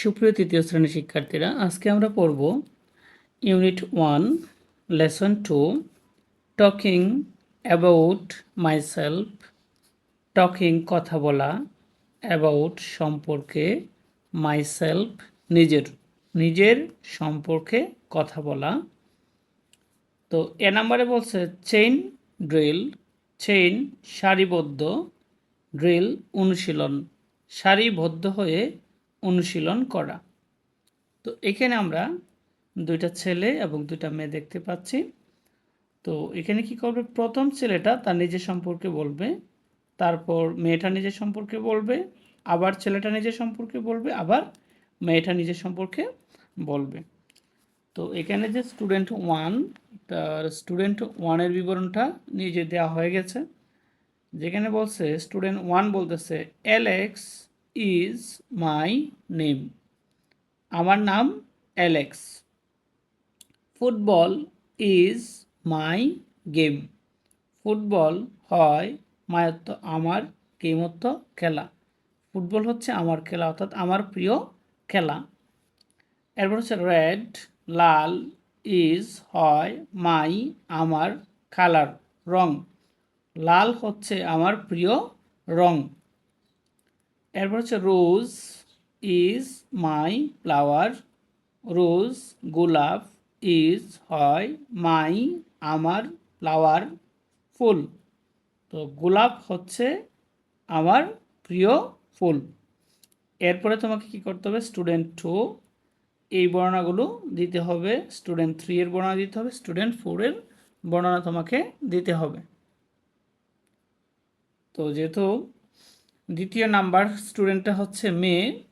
সুপ্রিয় তৃতীয় শ্রেণির শিক্ষার্থীরা, আজকে আমরা পড়ব unit one lesson two talking about my myself talking কথা বলা অ্যাবাউট সম্পর্কে মাই মাইসেলফ নিজের নিজের সম্পর্কে কথা বলা। তো এ নাম্বারে বলছে চেইন ড্রিল চেইন সারিবদ্ধ ড্রিল অনুশীলন, সারিবদ্ধ হয়ে অনুশীলন করা। তো এখানে আমরা দুইটা ছেলে এবং দুইটা মেয়ে দেখতে পাচ্ছি। তো এখানে কি করবে? প্রথম ছেলেটা তার নিজের সম্পর্কে বলবে, তারপর মেয়েটা নিজের সম্পর্কে বলবে, আবার ছেলেটা নিজের সম্পর্কে বলবে, আবার মেয়েটা নিজের সম্পর্কে বলবে। তো এখানে যে স্টুডেন্ট ওয়ান তার স্টুডেন্ট ওয়ানের বিবরণটা নিজে দেওয়া হয়ে গেছে। যেখানে বলছে স্টুডেন্ট ওয়ান বলতেছে অ্যালেক্স ইজ মাই নেম আমার নাম Alex football is my game football হয় মায়ত্ত আমার গেমত্ব খেলা। ফুটবল হচ্ছে আমার খেলা, অর্থাৎ আমার প্রিয় খেলা। এরপর হচ্ছে রেড লাল ইজ হয় মাই আমার কালার রং। লাল হচ্ছে আমার প্রিয় রং। এরপর হচ্ছে রোজ ইজ মাই ফ্লাওয়ার, রোজ গোলাপ ইজ হয় মাই, আমার ফ্লাওয়ার ফুল। তো গোলাপ হচ্ছে আমার প্রিয় ফুল। এরপরে তোমাকে কি করতে হবে? স্টুডেন্ট টু, এই বর্ণনাগুলো দিতে হবে। স্টুডেন্ট থ্রি এর বর্ণনা দিতে হবে। স্টুডেন্ট ফোরের বর্ণনা তোমাকে দিতে হবে। তো যেহেতু দ্বিতীয় নাম্বার স্টুডেন্টটা হচ্ছে মেয়ে।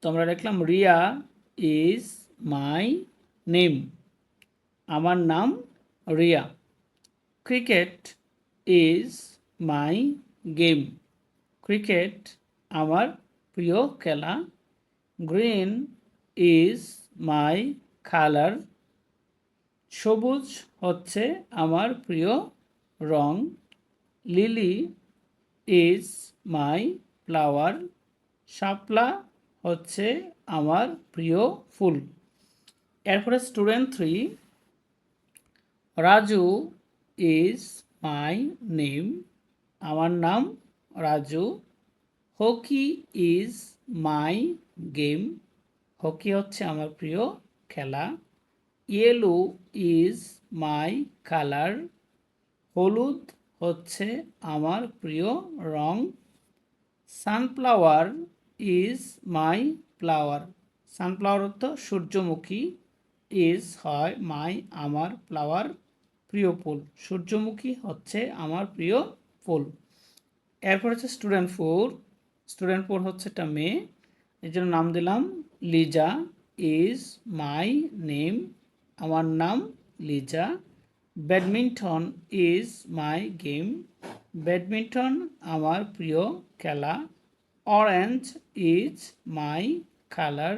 তো আমরা লিখলাম রিয়া ইজ মাই নেম। আমার নাম Riya. Cricket is my game. Cricket আমার প্রিয় খেলা। Green is my colour. সবুজ হচ্ছে আমার প্রিয় রং। লিলি ইজ মাই ফ্লাওয়ার শাপলা হচ্ছে আমার প্রিয় ফুল। এরপরে student three Raju is my name আমার নাম Raju. Hockey is my game hockey হচ্ছে আমার প্রিয় খেলা। ইয়েলো ইজ মাই কালার হলুদ হচ্ছে আমার প্রিয় রং। Sunflower is my flower sunflower অর্থ সূর্যমুখী ইজ হয় মাই আমার ফ্লাওয়ার প্রিয় ফুল। সূর্যমুখী হচ্ছে আমার প্রিয় ফুল। এরপর হচ্ছে স্টুডেন্ট ফোর স্টুডেন্ট ফোর হচ্ছে একটা মেয়ে। এই জন্য নাম দিলাম লিজা ইজ মাই নেম আমার নাম Liza badminton is my game badminton আমার প্রিয় খেলা. অরেঞ্জ ইজ মাই কালার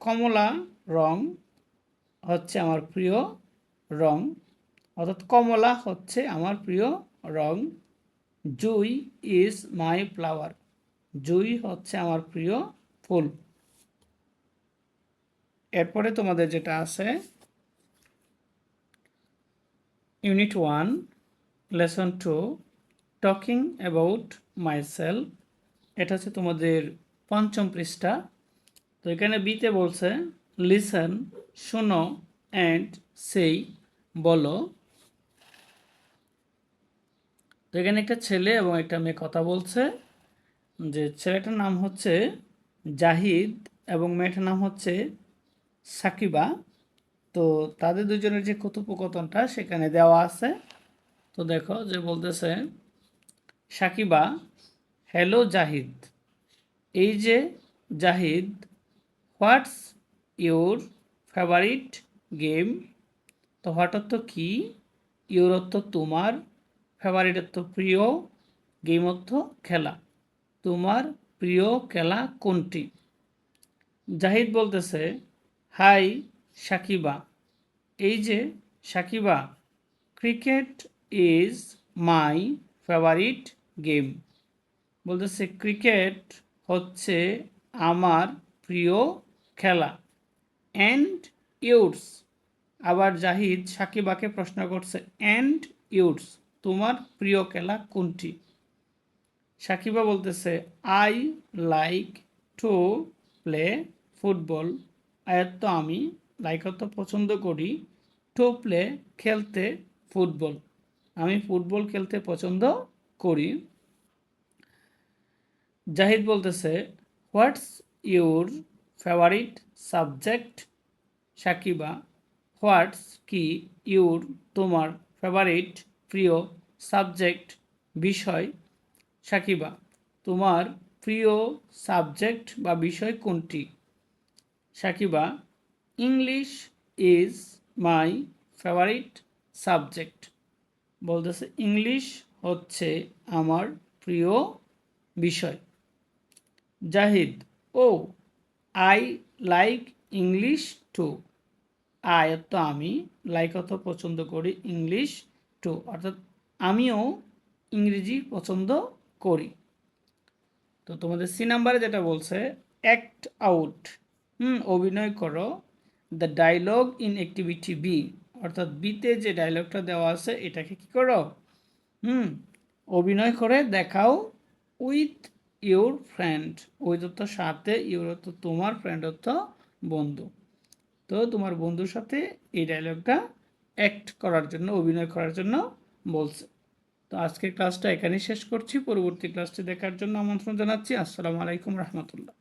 কমলা রং হচ্ছে আমার প্রিয় রং। অর্থাৎ কমলা হচ্ছে আমার প্রিয় রং। জুই ইজ মাই ফ্লাওয়ার জুই হচ্ছে আমার প্রিয় ফুল। এরপরে তোমাদের যেটা আছে unit one lesson two talking about myself এটা হচ্ছে তোমাদের পঞ্চম পৃষ্ঠা। তো এখানে বিতে বলছে লিসন শোনো অ্যান্ড সেই বলো। তো এখানে একটা ছেলে এবং একটা মেয়ে কথা বলছে, যে ছেলেটার নাম হচ্ছে জাহিদ এবং মেয়েটার নাম হচ্ছে সাকিবা। তো তাদের দুজনের যে কথোপকথনটা সেখানে দেওয়া আছে। তো দেখো যে বলতেছে, সাকিবা হ্যালো জাহিদ। এই যে Zahid, what's your favourite game? তো হোয়াট অর্থ কী? ইউর অর্থ তোমার ফেভারিট অর্থ প্রিয় গেম অর্থ খেলা। তোমার প্রিয় খেলা কোনটি? জাহিদ বলতেছে হাই সাকিবা। এই যে Sakiba cricket is my favourite game বলতেছে ক্রিকেট হচ্ছে আমার প্রিয় খেলা। অ্যান্ড ইউডস আবার জাহিদ সাকিবাকে প্রশ্ন করছে অ্যান্ড ইউডস তোমার প্রিয় খেলা কোনটি? সাকিবা বলতেছে I like to play football আয়ত্ত আমি লাইকত পছন্দ করি টু প্লে খেলতে ফুটবল। আমি ফুটবল খেলতে পছন্দ করি। জাহিদ বলতেছে, what's your favourite subject? Sakiba, what's কি ইউর তোমার ফেভারিট প্রিয় সাবজেক্ট বিষয়? সাকিবা, তোমার প্রিয় সাবজেক্ট বা বিষয় কোনটি? Sakiba English is my favourite subject বলতেছে ইংলিশ হচ্ছে আমার প্রিয় বিষয়। জাহিদ ও আই লাইক ইংলিশ টু আয়ত্ত, আমি লাইক অত পছন্দ করি ইংলিশ টু অর্থাৎ, আমিও ইংরেজি পছন্দ করি। তো তোমাদের সি নাম্বারে যেটা বলছে অ্যাক্ট আউট হুম, অভিনয় করো। The dialogue in activity B অর্থাৎ বিতে যে ডায়লগটা দেওয়া আছে, এটাকে কি করো? হুম, অভিনয় করে দেখাও উইথ ইউর ফ্রেন্ড উইথ অর্থ সাথে ইউর অর্থ তোমার ফ্রেন্ড অর্থ বন্ধু। তো তোমার বন্ধুর সাথে এই ডায়লগটা অ্যাক্ট করার জন্য, অভিনয় করার জন্য বলছে। তো আজকের ক্লাসটা এখানেই শেষ করছি। পরবর্তী ক্লাসটি দেখার জন্য আমন্ত্রণ জানাচ্ছি। আসসালামু আলাইকুম রহমতুল্লাহ।